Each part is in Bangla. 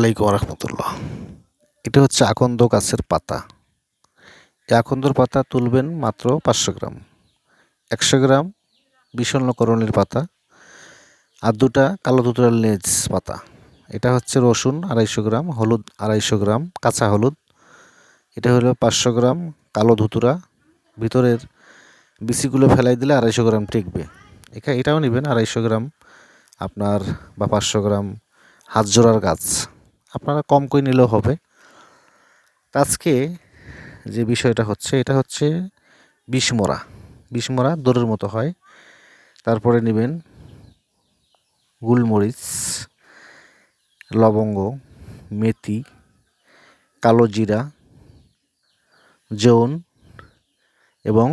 আলাইকুম রহমতুল্লাহ। এটা হচ্ছে আকন্দ গাছের পাতা। এই আকন্দর পাতা তুলবেন মাত্র পাঁচশো গ্রাম। একশো গ্রাম বিষণ্ণকরণের পাতা আর দুটা কালো দুতরাল লেজ পাতা। এটা হচ্ছে রসুন আড়াইশো গ্রাম, হলুদ আড়াইশো গ্রাম, কাঁচা হলুদ। এটা হলো পাঁচশো গ্রাম কালো ধুতুরা। ভিতরের বিচিগুলো ফেলাই দিলে আড়াইশো গ্রাম টিকবে। এখানে এটাও নেবেন আড়াইশো গ্রাম আপনার বা পাঁচশো গ্রাম হাত জোড়ার গাছ। আপনারা কম করে নিলেও হবে। আজকে যে বিষয়টা হচ্ছে, এটা হচ্ছে বিষমরা বিষমরা দৌড়ের মতো হয়। তারপরে নেবেন গুলমরিচ, লবঙ্গ, মেথি, কালো জিরা, জৌন এবং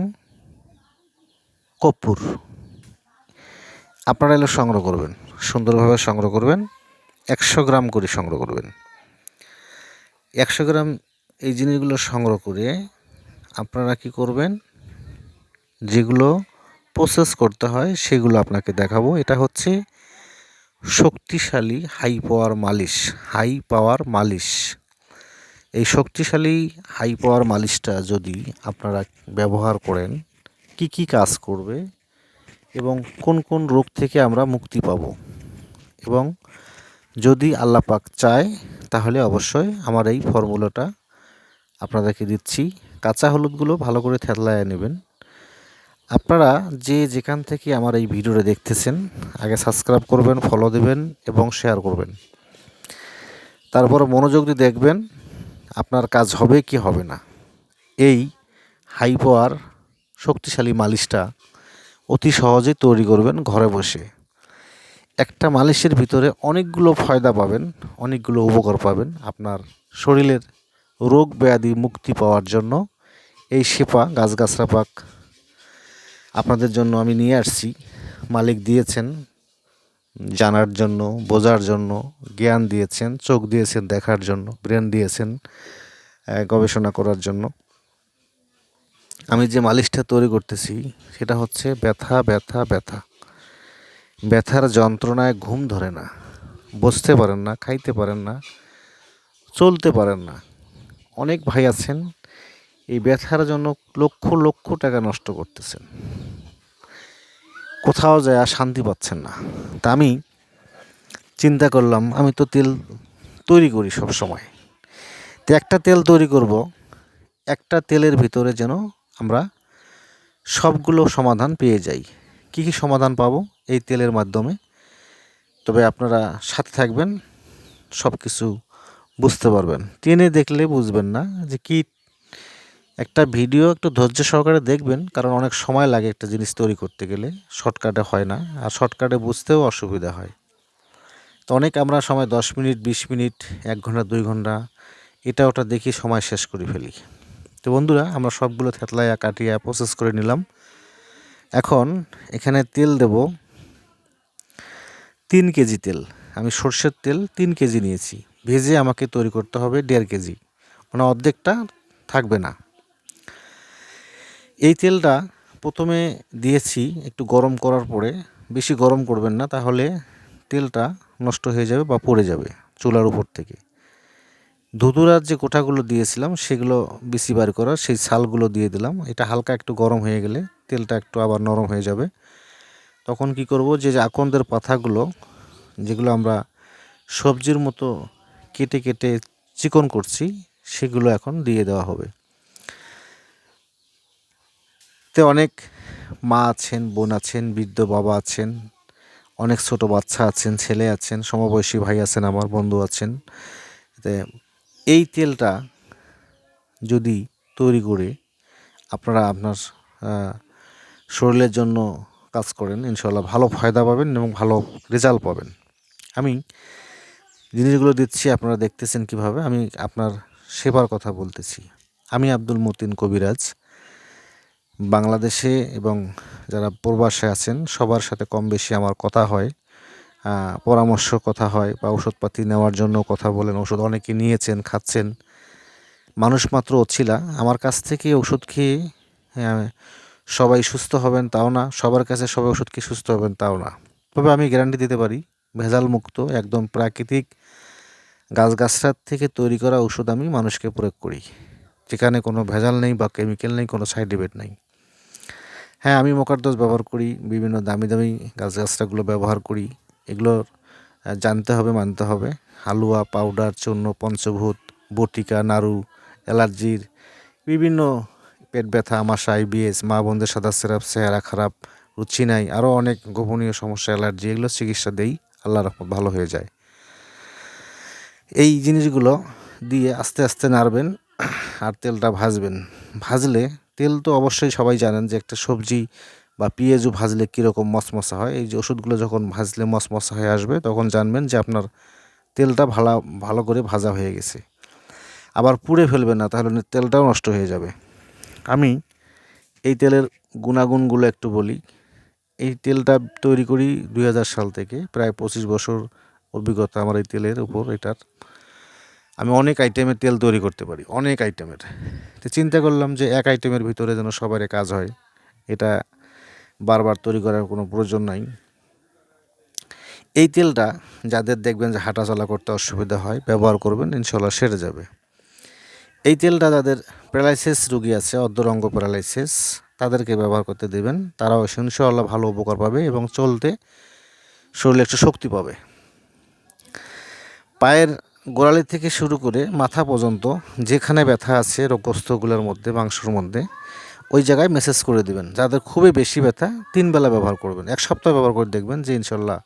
কর্পূর। আপনারা এগুলো সংগ্রহ করবেন, সুন্দরভাবে সংগ্রহ করবেন। একশো গ্রাম করে সংগ্রহ করবেন। একশো গ্রাম এই জিনিসগুলো সংগ্রহ করে আপনারা কি করবেন? যেগুলো প্রসেস করতে হয় সেগুলো আপনাকে দেখাবো। এটা হচ্ছে শক্তিশালী হাই পাওয়ার মালিশ হাই পাওয়ার মালিশ। এই শক্তিশালী হাই পাওয়ার মালিশটা যদি আপনারা ব্যবহার করেন, কি কি কাজ করবে এবং কোন কোন রোগ থেকে আমরা মুক্তি পাব? এবং যদি আল্লাহ পাক চায়, তাহলে অবশ্যই আমার এই ফর্মুলাটা আপনাদেরকে দিচ্ছি। কাঁচা হলুদগুলো ভালো করে থেতলায় নেবেন। আপনারা যে যেখান থেকে আমার এই ভিডিওটা দেখতেছেন, আগে সাবস্ক্রাইব করবেন ফলো দেবেন এবং শেয়ার করবেন। তারপর মনোযোগ দিয়ে দেখবেন, আপনার কাজ হবে কি হবে না। এই হাই পাওয়ার শক্তিশালী মালিশটা অতি সহজে তৈরি করবেন ঘরে বসে। একটা মালিশের ভিতরে অনেকগুলো ফায়দা পাবেন, অনেকগুলো উপকার পাবেন আপনার শরীরের রোগ ব্যাধি মুক্তি পাওয়ার জন্য। এই শেপা গাছগাছরা পাক আপনাদের জন্য আমি নিয়ে আসছি। মালিক দিয়েছেন, জানার জন্য, বোঝার জন্য, জ্ঞান দিয়েছেন, চোখ দিয়েছেন, দেখার জন্য, ব্রেন দিয়েছেন গবেষণা করার জন্য। আমি যে মালিশটা তৈরি করতেছি, সেটা হচ্ছে ব্যথা ব্যথা ব্যথা। ব্যথার যন্ত্রণায় ঘুম ধরে না। বসতে পারেন না, খাইতে পারেন না, চলতে পারেন না। অনেক ভাই আছেন, এই ব্যথার জন্য লক্ষ লক্ষ টাকা নষ্ট করতেছেন। কোথাও যায় আর শান্তি পাচ্ছেন না। তা আমি চিন্তা করলাম, আমি তো তেল তৈরি করি সব সময়। তো একটা তেল তৈরি করব, একটা তেলের ভিতরে যেন আমরা সবগুলো সমাধান পেয়ে যাই। কী কী সমাধান পাবো এই তেলের মাধ্যমে? তবে আপনারা সাথে থাকবেন সব কিছু বুঝতে পারবেন। টেনে দেখলে বুঝবেন না যে কী একটা ভিডিও একটু ধৈর্য সহকারে দেখবেন, কারণ অনেক সময় লাগে একটা জিনিস তৈরি করতে গেলে, শর্টকাটে হয় না, আর শর্টকাটে বুঝতেও অসুবিধা হয়। তো অনেক আমরা সময় দশ মিনিট, বিশ মিনিট, এক ঘণ্টা, দুই ঘণ্টা, এটা ওটা দেখি সময় শেষ করে ফেলি। তো বন্ধুরা, আমরা সবগুলো থেতলাইয়া কাটিয়া প্রসেস করে নিলাম। এখন এখানে তেল দেব তিন কেজি তেল। আমি সর্ষের তেল তিন কেজি নিয়েছি। ভেজে আমাকে তৈরি করতে হবে দেড় কেজি। মানে অর্ধেকটা থাকবে না। এই তেলটা প্রথমে দিয়েছি একটু গরম করার পরে। বেশি গরম করবেন না, তাহলে তেলটা নষ্ট হয়ে যাবে বা পড়ে যাবে চুলার উপর থেকে। ধুতুরার যে কোঠাগুলো দিয়েছিলাম, সেগুলো বেশি বার করা, সেই ছালগুলো দিয়ে দিলাম। এটা হালকা একটু গরম হয়ে গেলে তেলটা একটু আবার নরম হয়ে যাবে। তখন কি করব যে আকন্দের পাতাগুলো, যেগুলো আমরা সবজির মতো কেটে কেটে চিকন করছি, সেগুলো এখন দিয়ে দেওয়া হবে। তে অনেক মা আছেন, বোন আছেন, বৃদ্ধ বাবা আছেন, অনেক ছোট বাচ্চা আছেন, ছেলে আছেন, সমবয়সী ভাই আছেন, আমার বন্ধু আছেন। এই তেলটা যদি তৈরি করে আপনারা আপনার শরীরের জন্য কাজ করেন ইনশাল্লাহ ভালো ফায়দা পাবেন এবং ভালো রেজাল্ট পাবেন। আমি জিনিসগুলো দিচ্ছি, আপনারা দেখতেছেন কীভাবে। আমি আপনার সেবার কথা বলতেছি। আমি আব্দুল মতিন কবিরাজ। বাংলাদেশে এবং যারা প্রবাসে আছেন, সবার সাথে কম বেশি আমার কথা হয়। পরামর্শ কথা হয় বা ওষুধপাতি নেওয়ার জন্য কথা বলেন ওষুধ অনেকে নিয়েছেন, খাচ্ছেন। মানুষ মাত্র অছিলা। আমার কাছ থেকে ওষুধ খেয়ে সবাই সুস্থ হবেন তাও না, সবার কাছে সবাই ওষুধ খেয়ে সুস্থ হবেন তাও না। তবে আমি গ্যারান্টি দিতে পারি, ভেজাল মুক্ত, একদম প্রাকৃতিক গাছগাছড়ার থেকে তৈরি করা ওষুধ আমি মানুষকে প্রয়োগ করি। যেখানে কোনো ভেজাল নেই বা কেমিক্যাল নেই, কোনো সাইড ইফেক্ট নেই। হ্যাঁ আমি মোকারদোষ ব্যবহার করি, বিভিন্ন দামি দামি গাছগাছড়াগুলো ব্যবহার করি। এগুলো জানতে হবে, মানতে হবে। হালুয়া, পাউডার, চূর্ণ, পঞ্চভূত, বটিকা, নাড়ু, অ্যালার্জির বিভিন্ন পেট ব্যথা আমাশা আইবিএস মা বোনদের সাদা সিরাপ, চেহারা খারাপ, রুচি নাই আরও অনেক গোপনীয় সমস্যা, অ্যালার্জি, এগুলো চিকিৎসা দেই, আল্লাহ রহমত, ভালো হয়ে যায়। এই জিনিসগুলো দিয়ে আস্তে আস্তে নাড়বেন, আর তেলটা ভাজবেন। ভাজলে তেল তো অবশ্যই সবাই জানেন যে একটা সবজি বা পেঁয়াজও ভাজলে কীরকম মশমশা হয়? এই যে ওষুধগুলো যখন ভাজলে মশমশা হয়ে আসবে, তখন জানবেন যে আপনার তেলটা ভালো ভালো করে ভাজা হয়ে গেছে। আবার পুড়ে ফেলবেন না, তাহলে তেলটাও নষ্ট হয়ে যাবে। আমি এই তেলের গুণাগুণগুলো একটু বলি। এই তেলটা তৈরি করি দুই হাজার সাল থেকে, প্রায় পঁচিশ বছর অভিজ্ঞতা আমার এই তেলের উপর, এটার। আমি অনেক আইটেমের তেল তৈরি করতে পারি, অনেক আইটেমের। তো চিন্তা করলাম যে এক আইটেমের ভিতরে যেন সবারই কাজ হয়, এটা বারবার তৈরি করার কোনো প্রয়োজন নাই। এই তেলটা যাদের দেখবেন যে হাঁটা চলা করতে অসুবিধা হয়, ব্যবহার করবেন, ইনশাল্লাহ সেরে যাবে। এই তেলটা যাদের প্যারালাইসিস রুগী আছে, অর্ধরঙ্গ প্যারালাইসিস, তাদেরকে ব্যবহার করতে দেবেন। তারাও ইনশাল্লাহ ভালো উপকার পাবে এবং চলতে শরীরে একটু শক্তি পাবে। পায়ের গোড়ালি থেকে শুরু করে মাথা পর্যন্ত যেখানে ব্যথা আছে, রোগগ্রস্তগুলোর মধ্যে, মাংসর মধ্যে ওই জায়গায় মেসেজ করে দিবেন। যাদের খুবই বেশি ব্যথা, তিন বেলা ব্যবহার করবেন। এক সপ্তাহ ব্যবহার করে দেখবেন যে ইনশাল্লাহ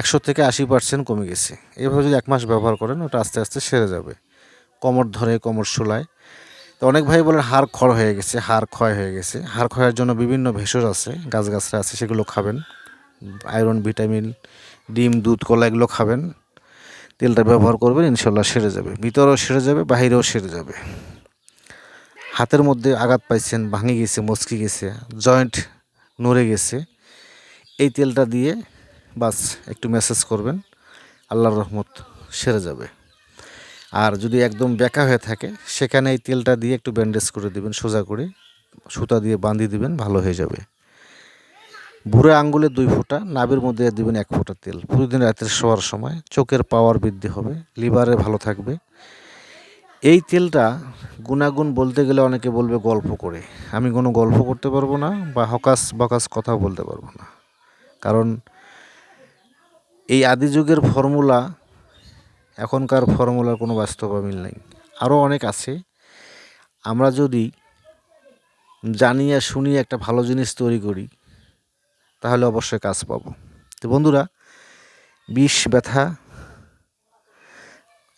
একশো থেকে আশি পার্সেন্ট কমে গেছে। এভাবে যদি এক মাস ব্যবহার করেন, ওটা আস্তে আস্তে সেরে যাবে। কোমর ধরে, কোমর শোলায় তো অনেক ভাই বলেন, হাড় খড় হয়ে গেছে, হাড় ক্ষয় হয়ে গেছে। হাড় ক্ষয়ের জন্য বিভিন্ন ভেষজ আছে গাছগাছরা আছে, সেগুলো খাবেন। আয়রন ভিটামিন ডিম, দুধ, কলা, এগুলো খাবেন। তেলটা ব্যবহার করবেন, ইনশাল্লাহ সেরে যাবে। ভিতরেও সেরে যাবে, বাহিরেও সেরে যাবে। হাতের মধ্যে আঘাত পাইছেন, ভাঙে গেছে মচকে গেছে জয়েন্ট নড়ে গেছে। এই তেলটা দিয়ে বাস একটু মেসেজ করবেন, আল্লাহর রহমত সেরে যাবে। আর যদি একদম বেঁকা হয়ে থাকে, সেখানে এই তেলটা দিয়ে একটু ব্যান্ডেজ করে দিবেন, সোজা করে সুতা দিয়ে বাঁধিয়ে দিবেন, ভালো হয়ে যাবে। বুড়ো আঙ্গুলে দুই ফোঁটা, নাভির মধ্যে দিবেন এক ফোঁটা তেল। প্রতিদিন রাতের শোয়ার সময় চোখের পাওয়ার বৃদ্ধি হবে লিভারে ভালো থাকবে। এই তেলটা গুণাগুণ বলতে গেলে অনেকে বলবে গল্প করে। আমি কোনো গল্প করতে পারব না বা হকাস বকাস কথা বলতে পারব না। কারণ এই আদি যুগের ফর্মুলা, এখনকার ফর্মুলার কোনো বাস্তব মিল নেই। আরও অনেক আছে। আমরা যদি জানিয়ে শুনিয়ে একটা ভালো জিনিস তৈরি করি, তাহলে অবশ্যই কাজ পাবো। তো বন্ধুরা, বিষ ব্যথা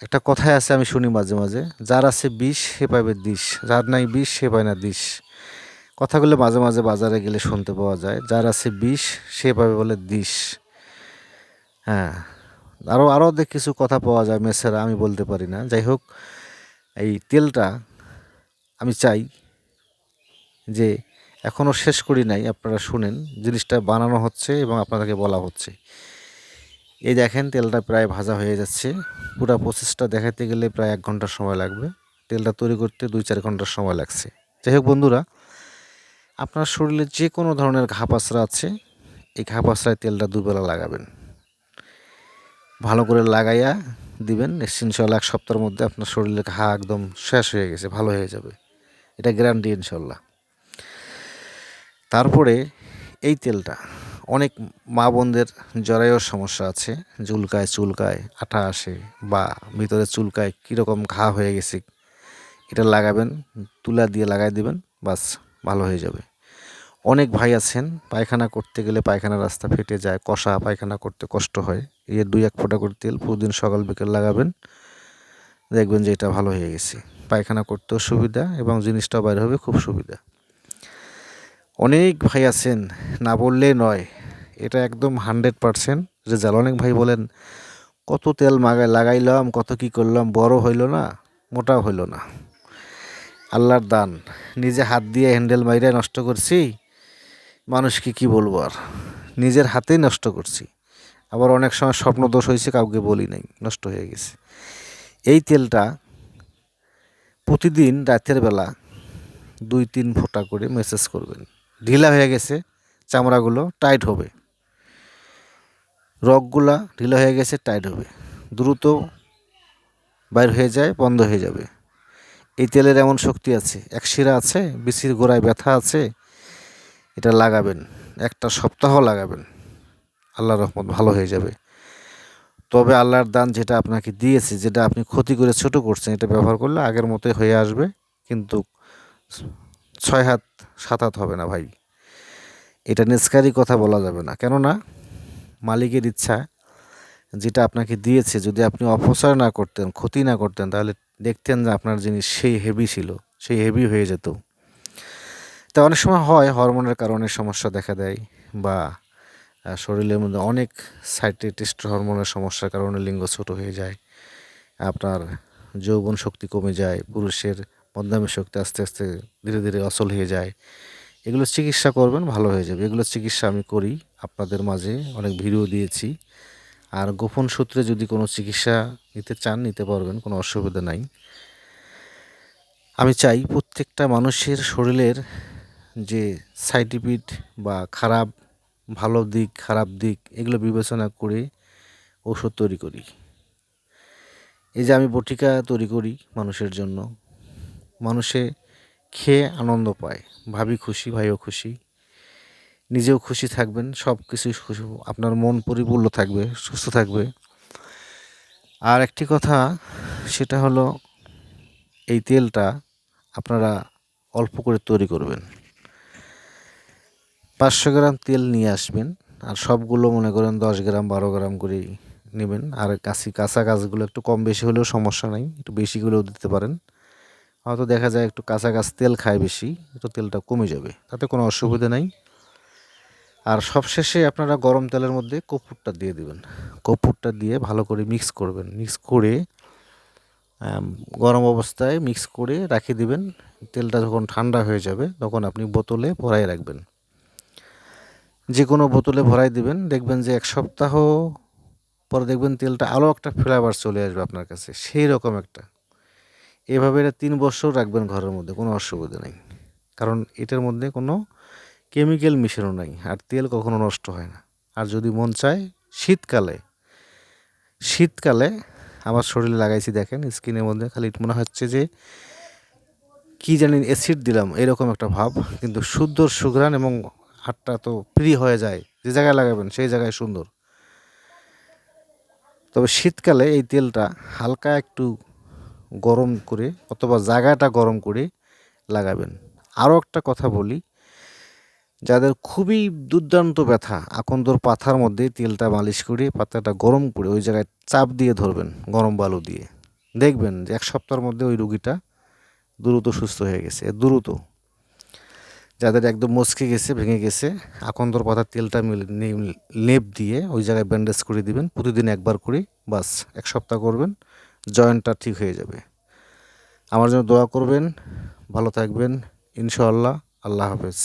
একটা কথাই আছে আমি শুনি মাঝে মাঝে, যার আছে বিষ, সে পাবে দিশ। যার নাই বিষ, সে পায় না দিশ। কথাগুলো মাঝে মাঝে বাজারে গেলে শুনতে পাওয়া যায়, যার আছে বিষ, সে পাবে বলে দিশ। হ্যাঁ আরও আরও কিছু কথা পাওয়া যায় মেসেরা, আমি বলতে পারি না। যাই হোক, এই তেলটা আমি চাই যে এখনও শেষ করি নাই, আপনারা শুনেন, জিনিসটা বানানো হচ্ছে এবং আপনাদেরকে বলা হচ্ছে। এই দেখেন, তেলটা প্রায় ভাজা হয়ে যাচ্ছে। পুরো প্রসেসটা দেখাতে গেলে প্রায় এক ঘণ্টার সময় লাগবে। তেলটা তৈরি করতে দুই চার ঘণ্টার সময় লাগছে। যাই হোক বন্ধুরা, আপনার শরীরে যে কোনো ধরনের ঘা পাসরা আছে, এই ঘা পাসরায় তেলটা দুবেলা লাগাবেন। ভালো করে লাগাইয়া দিবেন। ইনশাল্লাহ এক সপ্তাহের মধ্যে আপনার শরীরে ঘা একদম শেষ হয়ে গেছে, ভালো হয়ে যাবে। এটা গ্যারান্টি ইনশাল্লাহ তারপরে এই তেলটা অনেক মা বোনদের জরায়ুর সমস্যা আছে। চুলকায় চুলকায়, আঠা আসে বা ভিতরে চুলকায় কীরকম ঘা হয়ে গেছে, এটা লাগাবেন, তুলা দিয়ে লাগাই দিবেন, বাস ভালো হয়ে যাবে। অনেক ভাই আছেন, পায়খানা করতে গেলে পায়খানা রাস্তা ফেটে যায়, কষা পায়খানা করতে কষ্ট হয়। এর দুই এক ফোঁটা করে তেল প্রতিদিন সকাল বিকেল লাগাবেন, দেখবেন যে এটা ভালো হয়ে গেছে। পায়খানা করতেও সুবিধা এবং জিনিসটাও বাইরে হবে, খুব সুবিধা। অনেক ভাই আছেন, না বললেই নয়। এটা একদম হান্ড্রেড পারসেন্ট। রেজাল্ট অনেক ভাই বলেন, কত তেল মাগায় লাগাইলাম, কত কি করলাম, বড় হইল না, মোটাও হইল না। আল্লাহর দান, নিজে হাত দিয়ে হ্যান্ডেল মাইরে নষ্ট করছি, মানুষকে কি বলব আর? নিজের হাতেই নষ্ট করছি। আবার অনেক সময় স্বপ্ন দোষ হয়েছে, কাউকে বলি নাই, নষ্ট হয়ে গেছে। এই তেলটা প্রতিদিন রাতের বেলা দুই তিন ফোঁটা করে মেসেজ করবেন। ঢিলা হয়ে গেছে চামড়াগুলো টাইট হবে। রগগুলা ঢিলা হয়ে গেছে টাইট হবে। দ্রুত বাইর হয়ে যায়, বন্ধ হয়ে যাবে। এই তেলের এমন শক্তি আছে, এক শিরা আছে বিচির গোড়ায় ব্যথা আছে, এটা লাগাবেন। একটা সপ্তাহ লাগাবেন। আল্লাহ রহমত ভালো হয়ে যাবে। তবে আল্লাহর দান যেটা আপনাকে দিয়েছে, যেটা আপনি ক্ষতি করে ছোট করছেন, এটা ব্যবহার করলে আগের মতোই হয়ে আসবে, কিন্তু ছয় হাত, সাত হাত হবে না ভাই। এটা নিষ্কারই কথা বলা যাবে না। কেননা, মালিকের ইচ্ছা, যেটা আপনাকে দিয়েছে, যদি আপনি অপচয় না করতেন, ক্ষতি না করতেন, তাহলে দেখতেন যে আপনার জিনিস সেই হেভি ছিল, সেই হেভি হয়ে যেত। তা অনেক সময় হয়, হরমোনের কারণে সমস্যা দেখা দেয়, বা শরীরের মধ্যে অনেক সাইটেটিস্ট হরমোনের সমস্যার কারণে লিঙ্গ ছোট হয়ে যায়, আপনার যৌবন শক্তি কমে যায়, পুরুষের মধ্যমী শক্তি আস্তে আস্তে ধীরে ধীরে অচল হয়ে যায়। এগুলো চিকিৎসা করবেন, ভালো হয়ে যাবে। এগুলো চিকিৎসা আমি করি, আপনাদের মাঝে অনেক ভিডিও দিয়েছি। আর গোপন সূত্রে যদি কোনো চিকিৎসা নিতে চান, নিতে পারবেন, কোনো অসুবিধা নাই। আমি চাই প্রত্যেকটা মানুষের শরীরের যে সাইড ইফেক্ট বা খারাপ, ভালো দিক, খারাপ দিক, এগুলো বিবেচনা করে ওষুধ তৈরি করি। এই যে আমি বটিকা তৈরি করি মানুষের জন্য। মানুষে খেয়ে আনন্দ পায়। ভাবি খুশি, ভাইও খুশি। নিজেও খুশি থাকবেন সব কিছু খুশি, আপনার মন পরিপূর্ণ থাকবে, সুস্থ থাকবে। আর একটি কথা, সেটা হলো, এই তেলটা আপনারা অল্প করে তৈরি করবেন। পাঁচশো গ্রাম তেল নিয়ে আসবেন, আর সবগুলো মনে করেন দশ গ্রাম, বারো গ্রাম করে নেবেন। আর কাশি কাঁচা গাছগুলো একটু কম বেশি হলেও সমস্যা নাই, একটু বেশি হলেও দিতে পারেন। হয়তো দেখা যায় একটু কাঁচা গাছ তেল খায় বেশি, তো তেলটা কমে যাবে, তাতে কোনো অসুবিধা নাই। আর সবশেষে আপনারা গরম তেলের মধ্যে কর্পূরটা দিয়ে দিবেন। কর্পূরটা দিয়ে ভালো করে মিক্স করবেন। মিক্স করে গরম অবস্থায় মিক্স করে রাখিয়ে দিবেন। তেলটা যখন ঠান্ডা হয়ে যাবে, তখন আপনি বোতলে ভরাই রাখবেন। যে কোনো বোতলে ভরাই দিবেন, দেখবেন যে এক সপ্তাহ পরে দেখবেন তেলটা আরও একটা ফ্লেভার চলে আসবে আপনার কাছে সেই রকম একটা। এভাবে এটা তিন বছর রাখবেন ঘরের মধ্যে, কোনো অসুবিধা নেই। কারণ এটার মধ্যে কোনো কেমিক্যাল মিশানো নাই, আর তেল কখনো নষ্ট হয় না। আর যদি মন চায়, শীতকালে শীতকালে আমার শরীরে লাগাইছি দেখেন, স্কিনের মধ্যে খালি মনে হচ্ছে যে কি জানি অ্যাসিড দিলাম, এরকম একটা ভাব। কিন্তু শুদ্ধ সুঘ্রাণ এবং হাতটা তো ফ্রি হয়ে যায়, যে জায়গায় লাগাবেন সেই জায়গায় সুন্দর। তবে শীতকালে এই তেলটা হালকা একটু গরম করে অথবা জায়গাটা গরম করে লাগাবেন। আরও একটা কথা বলি, যাদের খুবই দুর্দান্ত ব্যথা, আকন্দর পাথার মধ্যে তেলটা মালিশ করে পাতাটা গরম করে ওই জায়গায় চাপ দিয়ে ধরবেন, গরম বালু দিয়ে। দেখবেন যে এক সপ্তাহের মধ্যে ওই রুগীটা দ্রুত সুস্থ হয়ে গেছে, দ্রুত। যাদের একদম মচকে গেছে, ভেঙে গেছে, আকন্দর পাতার তেলটা লেপ দিয়ে ওই জায়গায় ব্যান্ডেজ করে দিবেন, প্রতিদিন একবার করে, বাস, এক সপ্তাহ করবেন। জয়েন্টটা ঠিক হয়ে যাবে। আমার জন্য দোয়া করবেন ভালো থাকবেন ইনশাআল্লাহ আল্লাহ হাফেজ।